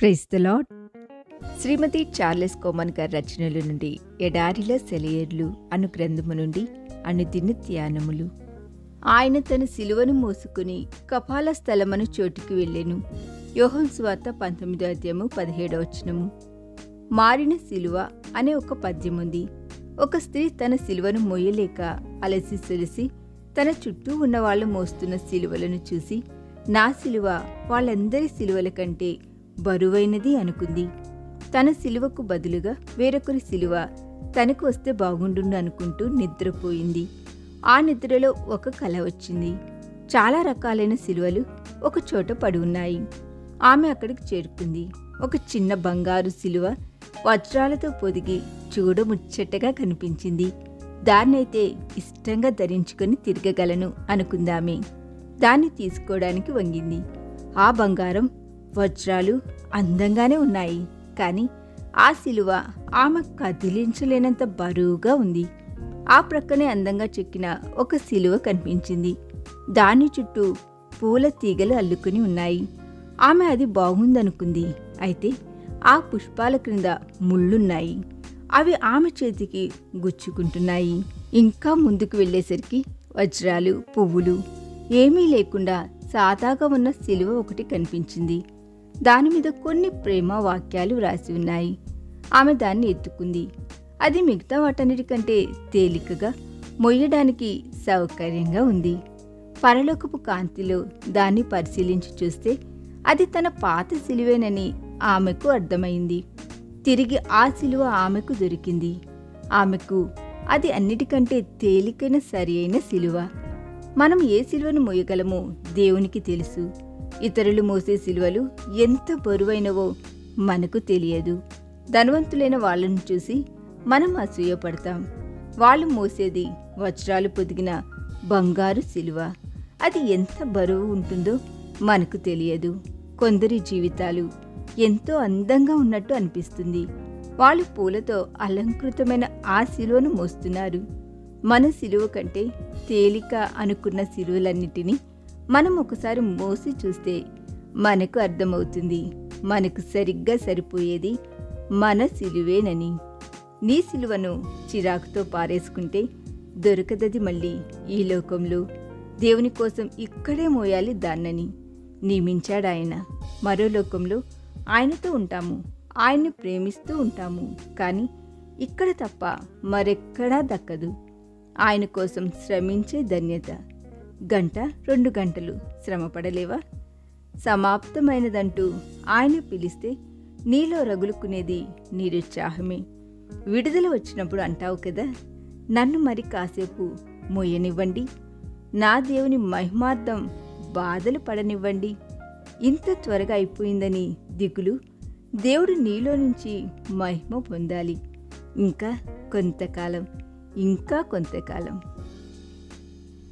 Praise the lord Srimati Charles Cowman గారి రచనల నుండి ఎడారిలో సెలయర్లు అను గ్రంథము నుండి అనుదిన ధ్యానములు. ఆయన తన శిలువను మోసుకుని కపాల స్థలమను చోటుకి వెళ్ళెను. యోహన్ స్వార్త పంతొమ్మిదో అధ్యాయము పదిహేడవ వచనము. మారిన శిలువ అనే ఒక పద్యం ఉంది ఒక స్త్రీ తన శిలువను మోయలేక అలసి సొలిసి తన చుట్టూ ఉన్న వాళ్ళు మోస్తున్న శిలువలను చూసి నా శిలువ వాళ్ళందరి శిలువల కంటే బరువైనది అనుకుంది. తన శిలువకు బదులుగా వేరొకరి శిలువ తనకు వస్తే బాగుండును అనుకుంటూ నిద్రపోయింది. ఆ నిద్రలో ఒక కల వచ్చింది. చాలా రకాలైన సిలువలు ఒక చోట పడి ఉన్నాయి ఆమె అక్కడికి చేరుకుంది. ఒక చిన్న బంగారు సిలువ వజ్రాలతో పొదిగి చూడముచ్చటగా కనిపించింది. దాన్నైతే ఇష్టంగా ధరించుకొని తిరగగలను అనుకుందామే. దాన్ని తీసుకోవడానికి వంగింది. ఆ బంగారం వజ్రాలు అందంగానే ఉన్నాయి. కానీ ఆ శిలువ ఆమె కదిలించలేనంత బరువుగా ఉంది. ఆ ప్రక్కనే అందంగా చెక్కిన ఒక శిలువ కనిపించింది. దాని చుట్టూ పూల తీగలు అల్లుకుని ఉన్నాయి. ఆమె అది బాగుందనుకుంది. అయితే ఆ పుష్పాల క్రింద ముళ్ళున్నాయి. అవి ఆమె చేతికి గుచ్చుకుంటున్నాయి. ఇంకా ముందుకు వెళ్ళేసరికి వజ్రాలు పువ్వులు ఏమీ లేకుండా సాదాగా ఉన్న శిలువ ఒకటి కనిపించింది. దాని మీద కొన్ని ప్రేమ వాక్యాలు వ్రాసి ఉన్నాయి. ఆమె దాన్ని ఎత్తుకుంది. అది మిగతా వాటన్నిటికంటే తేలికగా మొయ్యడానికి సౌకర్యంగా ఉంది. పరలోకపు కాంతిలో దాన్ని పరిశీలించి చూస్తే అది తన పాత సిలువేనని ఆమెకు అర్థమైంది. తిరిగి ఆ సిలువ ఆమెకు దొరికింది. ఆమెకు అది అన్నిటికంటే తేలికైన సరి అయిన సిలువ. మనం ఏ సిలువను మోయగలమో దేవునికి తెలుసు. ఇతరులు మోసే సిలువలు ఎంత బరువైనవో మనకు తెలియదు. ధనవంతులైన వాళ్ళను చూసి మనం అసూయపడతాం. వాళ్ళు మోసేది వజ్రాలు పొదిగిన బంగారు సిలువ. అది ఎంత బరువు ఉంటుందో మనకు తెలియదు. కొందరి జీవితాలు ఎంతో అందంగా ఉన్నట్టు అనిపిస్తుంది. వాళ్ళు పూలతో అలంకృతమైన ఆ శిలువను మోస్తున్నారు. మన శిలువ కంటే తేలిక అనుకున్న సిలువలన్నిటినీ మనం ఒకసారి మోసి చూస్తే మనకు అర్థమవుతుంది. మనకు సరిగ్గా సరిపోయేది మన సిలువేనని. నీ సిలువను చిరాకుతో పారేసుకుంటే దొరకదది మళ్ళీ ఈ లోకంలో. దేవుని కోసం ఇక్కడే మోయాలి దాన్నని. నియమించాడాయన. మరో లోకంలో ఆయనతో ఉంటాము. ఆయన్ని ప్రేమిస్తూ ఉంటాము. కానీ ఇక్కడ తప్ప మరెక్కడా దక్కదు. ఆయన కోసం శ్రమించే ధన్యత. గంట రెండు గంటలు. శ్రమపడలేవా? సమాప్తమైనదంటూ ఆయన పిలిస్తే నీలో రగులుకునేది నిరుత్సాహమే. విడుదల వచ్చినప్పుడు అంటావు కదా నన్ను మరి కాసేపు మొయ్యనివ్వండి. నా దేవుని మహిమార్థం బాధలు పడనివ్వండి. ఇంత త్వరగా అయిపోయిందని దిగులు. దేవుడు నీలో నుంచి మహిమ పొందాలి. ఇంకా కొంతకాలం ఇంకా కొంతకాలం.